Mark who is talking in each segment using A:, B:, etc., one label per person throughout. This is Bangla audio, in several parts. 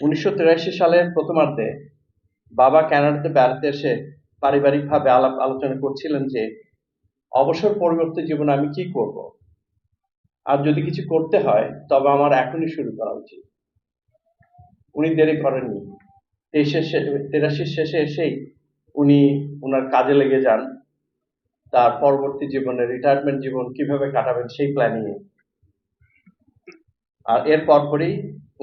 A: উনিশশো তিরাশি সালের প্রথমার্ধে বাবা কানাডাতে বেড়াতে এসে পারিবারিকভাবে আলাপ আলোচনা করছিলেন যে, অবসর পরিবর্তে জীবনে আমি কি করব? আর যদি কিছু করতে হয়, তবে আমার এখনই শুরু করা উচিত। উনি দেরি করেননি। তেরাশির শেষে এসেই উনি ওনার কাজে লেগে যান। তার পরবর্তী জীবনে রিটায়ারমেন্ট জীবন কীভাবে কাটাবেন সেই প্ল্যানিং আর এর পরপরই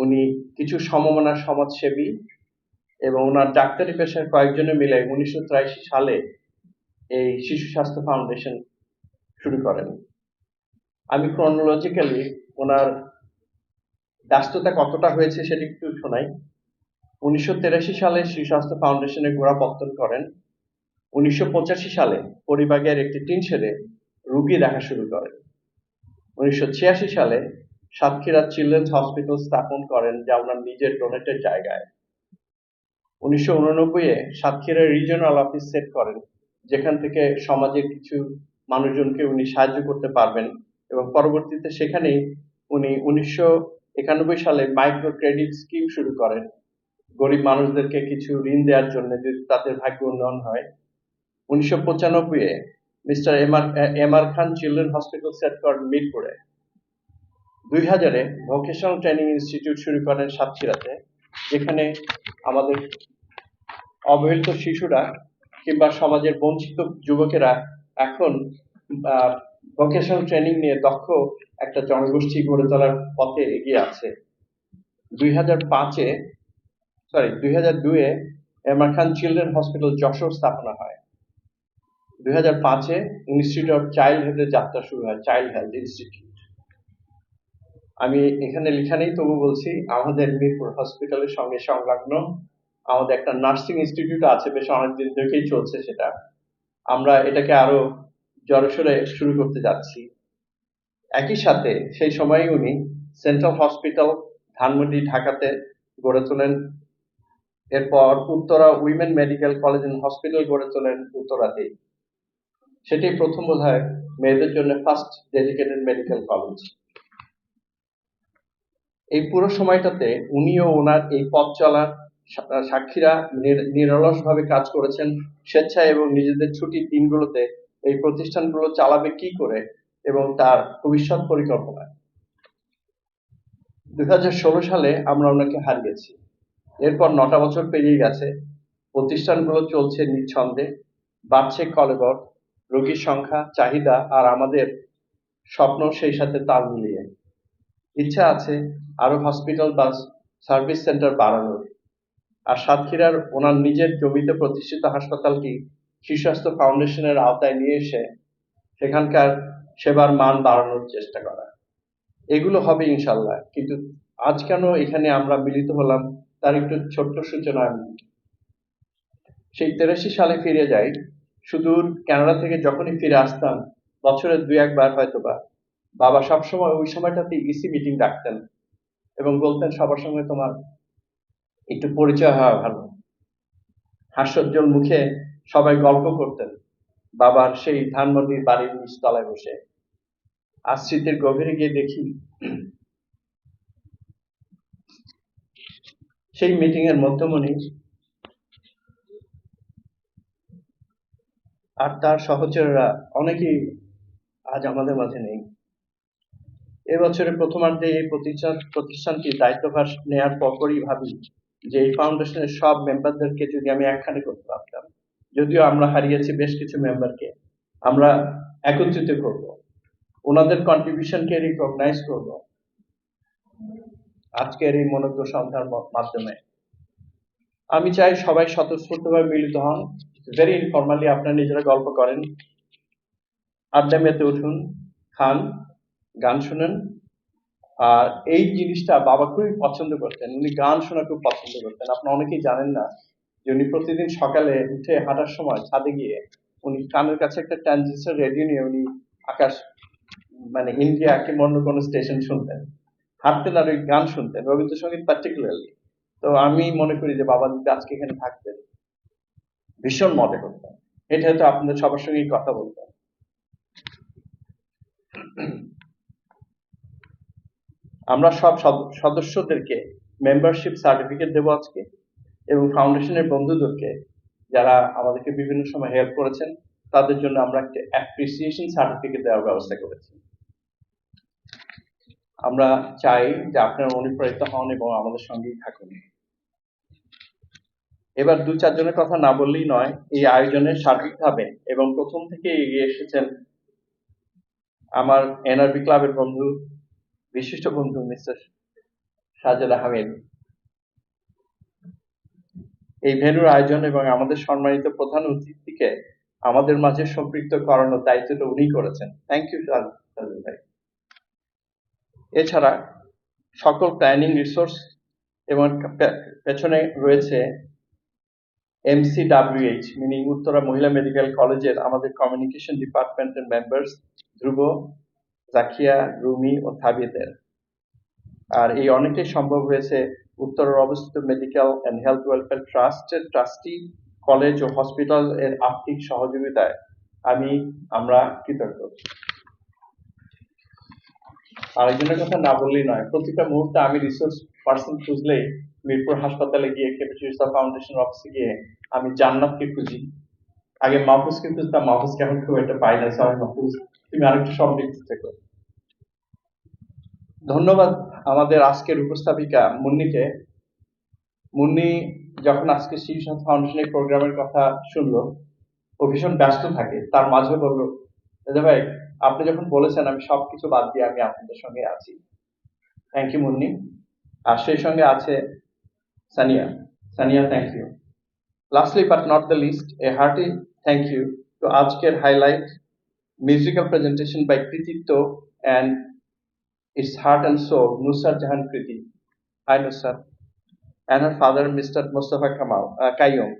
A: উনি কিছু সমমনা সমাজসেবী এবং ওনার ডাক্তারি পেশার কয়েকজনে মিলে উনিশশো সালে এই শিশু স্বাস্থ্য ফাউন্ডেশন শুরু করেন। আমি ক্রনোলজিক্যালি ওনার ব্যস্ততা কতটা হয়েছে সেটি একটু শোনাই। উনিশশো সালে শিশু স্বাস্থ্য ফাউন্ডেশনের গোড়াপত্তন করেন। উনিশশো পঁচাশি সালে পরিবাগের একটি টিন রুগী দেখা শুরু করেন উনিশশো ছিয়াশি সালে সাতক্ষীরা চিলড্রেন্স হসপিটাল স্থাপন করেন যা ওনার নিজের ডোনেটের জায়গায়। উনিশশো উননব্বই-এ সাতক্ষীরা রিজিওনাল অফিস সেট করেন, যেখান থেকে সমাজের কিছু মানুষজনকে উনি সাহায্য করতে পারবেন এবং পরবর্তীতে সেখানেই উনি উনিশশো একানব্বই সালে মাইক্রো ক্রেডিট স্কিম শুরু করেন। গরিব মানুষদেরকে কিছু ঋণ দেওয়ার জন্য যদি তাদের ভাগ্য উন্নয়ন হয়। উনিশশো পঁচানব্বই-এ mister M R M R Khan children hospital set করেন মিরপুরে। দুই হাজারে ভোকেশনাল ট্রেনিং ইনস্টিটিউট শুরু করেন সাতক্ষীরাতে, যেখানে আমাদের অবহেলিত শিশুরা কিংবা সমাজের বঞ্চিত যুবকেরা এখন ভোকেশনাল ট্রেনিং নিয়ে দক্ষ একটা জনগোষ্ঠী গড়ে তোলার পথে এগিয়ে আছে। দুই হাজার পাঁচে সরি দুই হাজার দুয়ে M R Khan children hospital Jashore স্থাপনা হয়। দুই হাজার পাঁচে ইনস্টিটিউট অফ চাইল্ড হেলথের যাত্রা শুরু হয়, চাইল্ড হেলথ ইনস্টিটিউট। আমি এখানে লেখা নেই, তবু বলছি আমাদের মিরপুর হসপিটালের সঙ্গে সংলগ্ন আমাদের একটা নার্সিং ইনস্টিটিউট আছে, বেশ অনেকদিন ধরেই চলছে সেটা। আমরা এটাকে আরও জড়সড়ে শুরু করতে যাচ্ছি। একই সাথে সেই সময় উনি সেন্ট্রাল হসপিটাল, ধানমন্ডি, ঢাকাতে গড়ে তোলেন। এরপর Uttara women medical college and hospital গড়ে তোলেন উত্তরাতেই সেটাই প্রথম বোধ হয় মেয়েদের জন্য ফার্স্ট ডেডিকেটেড মেডিকেল কলেজ। এই পুরো সময়টাতে উনিও ওনার এই পথ চলার সাক্ষীরা নিরলস ভাবে কাজ করেছেন। স্বেচ্ছায় এবং নিজেদের ছুটির দিনগুলোতে এই প্রতিষ্ঠানগুলো চালাবে কি করে এবং তার ভবিষ্যৎ পরিকল্পনা। দুই হাজার ষোলো সালে আমরা ওনাকে হারিয়েছি। এরপর নটা বছর পেরিয়ে গেছে। প্রতিষ্ঠানগুলো চলছে নিঃছন্দে। বাড়ছে কলেবর, রোগীর সংখ্যা, চাহিদা আর আমাদের স্বপ্ন সেই সাথে তাল মিলিয়ে। ইচ্ছা আছে আরও হসপিটাল বা সার্ভিস সেন্টার বাড়ানোর। আর সাতক্ষীরার ওনার নিজের জমিতে প্রতিষ্ঠিত হাসপাতালটি শিশু ফাউন্ডেশনের আওতায় নিয়ে এসে সেখানকার সেবার মান বাড়ানোর চেষ্টা করা। এগুলো হবে ইনশাল্লাহ কিন্তু আজ কেন এখানে আমরা মিলিত হলাম তার একটু ছোট্ট সূচনা আমি। সেই তেরাশি সালে ফিরে যাই। সুদূর কানাডা থেকে যখনই ফিরে আসতাম, বছরে দুই একবার হয়তোবা। বাবা সবসময় ওই সময়টাতে ইসি মিটিং ডাকতেন এবং বলতেন, সবার সঙ্গে তোমার একটু পরিচয় হওয়া ভালো। হাস্যোজ্জ্বল মুখে সবাই গল্প করতেন, বাবার সেই ধানমন্ডির বাড়ির নিচতলায় বসে। আর গভীরে গিয়ে দেখি, সেই মিটিং এর মধ্যমণি আর তার সহচররা অনেকেই আজ আমাদের মাঝে নেই। এবছরের প্রথমার্ধে এই প্রতিষ্ঠান প্রতিষ্ঠানটি দায়িত্বভার নেয়ার পরপরই ভাবি যে এই ফাউন্ডেশনের সব মেম্বারদেরকে যদি আমি একখানে করতে পারতাম। যদিও আমরা হারিয়েছি বেশ কিছু মেম্বারকে। আমরা একত্রিত করব। ওনাদের কন্ট্রিবিউশনকে রিকগনাইজ করব। আজকের এই মনোজ্ঞ সন্ধ্যার মাধ্যমে। আমি চাই সবাই স্বতঃস্ফূর্তভাবে মিলিত হন। ভেরি ইনফর্মালি আপনারা নিজেরা গল্প করেন। আড্ডা মেতে উঠুন, খান। গান শুনেন। আর এই জিনিসটা বাবা খুবই পছন্দ করতেন। উনি গান শোনা খুব পছন্দ করতেন। আপনারা অনেকেই জানেন না যে উনি প্রতিদিন সকালে উঠে হাঁটার সময় ছাদে গিয়ে উনি কানের কাছে একটা ট্রানজিস্টার রেডিও নিয়ে উনি আকাশ মানে ইন্ডিয়া কি অন্য কোনো স্টেশন শুনতেন। হাঁটতেন আর ওই গান শুনতেন, রবীন্দ্রসঙ্গীত পার্টিকুলারলি তো আমি মনে করি যে বাবা যদি আজকে এখানে থাকতেন, ভীষণ মজা করতেন। এটা হয়তো আপনাদের সবার সঙ্গেই কথা বলতেন আমরা সব সদস্যদেরকে মেম্বারশিপ সার্টিফিকেট দেবো আজকে এবং ফাউন্ডেশনের বন্ধুদেরকে যারা আমাদেরকে বিভিন্ন সময় হেল্প করেছেন, তাদের জন্য আমরা একটা অ্যাপ্রিসিয়েশন সার্টিফিকেট দেওয়ার ব্যবস্থা করেছি। আমরা চাই যে আপনারা অনুপ্রাণিত হন এবং আমাদের সঙ্গেই থাকুন। এবার দু চারজনের কথা না বললেই নয়, এই আয়োজনে সার্বিকভাবে এবং প্রথম থেকে এগিয়ে এসেছেন আমার এনআরবি ক্লাবের বন্ধু বিশিষ্ট বন্ধু মিস্টার সাজেদ আহমেদ এই ভেন্যুর আয়োজন এবং আমাদের সম্মানিত প্রধান অতিথিকে আমাদের মাঝে সম্পৃক্ত করানোর দায়িত্বটা উনি করেছেন। থ্যাংক ইউ সাজেদ ভাই। এছাড়া সকল প্ল্যানিং রিসোর্স এবং পেছনে রয়েছে এমসিডাব্লিউএইচ মিনিং উত্তরা মহিলা মেডিকেল কলেজের আমাদের কমিউনিকেশন ডিপার্টমেন্টের মেম্বার্স ধ্রুব জাকিয়া, রুমি ও থাবিদের। আর এই অনেকটাই সম্ভব হয়েছে উত্তরের অবস্থিত মেডিকেল অ্যান্ড হেলথ ওয়েলফেয়ার ট্রাস্টের ট্রাস্টি কলেজ ও হসপিটাল এর আর্থিক সহযোগিতায় আমি, আমরা কৃতজ্ঞ। আরেকজনের কথা না বললেই নয়, প্রতিটা মুহূর্তে আমি রিসোর্স পার্সন খুঁজলেই মিরপুর হাসপাতালে গিয়ে কেপিচিস্তা ফাউন্ডেশন অফিসে গিয়ে আমি জান্নাতকে খুঁজি। আগে মাহফুজকে খুঁজতাম, মাহফুজকে এখন খুব একটা পাই না, সবাই মাহফুজ। তুমি আরেকটু সমৃদ্ধ থেকো। ধন্যবাদ আমাদের আজকের উপস্থাপিকা মুন্নিকে। মুন্নি যখন আজকে শিশু সাথী ফাউন্ডেশনের প্রোগ্রামের কথা শুনলো, ও ভীষণ ব্যস্ত থাকে, তার মাঝে বলল, দাদা ভাই, আপনি যখন বলেছেন আমি সবকিছু বাদ দিয়ে আমি আপনাদের সঙ্গে আছি। Thank you Munni. আর সেই সঙ্গে আছে Sania. Sania thank you lastly but not the least a hearty thank you to আজকের highlight মিউজিক্যাল প্রেজেন্টেশন বাই কৃতিত্ব and its heart and soul, Nusrat Jahan Kriti. Hi, Nusrat. And her father, Mr. Mustafa Kamal, uh, Kayyum.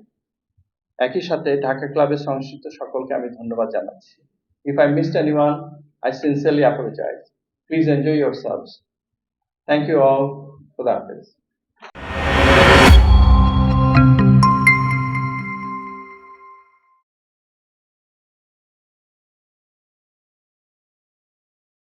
A: একই সাথে ঢাকা ক্লাবের সংশ্লিষ্ট সকলকে আমি ধন্যবাদ জানাচ্ছি if I missed anyone I sincerely apologise please enjoy yourselves thank you all খুদা হাফেজ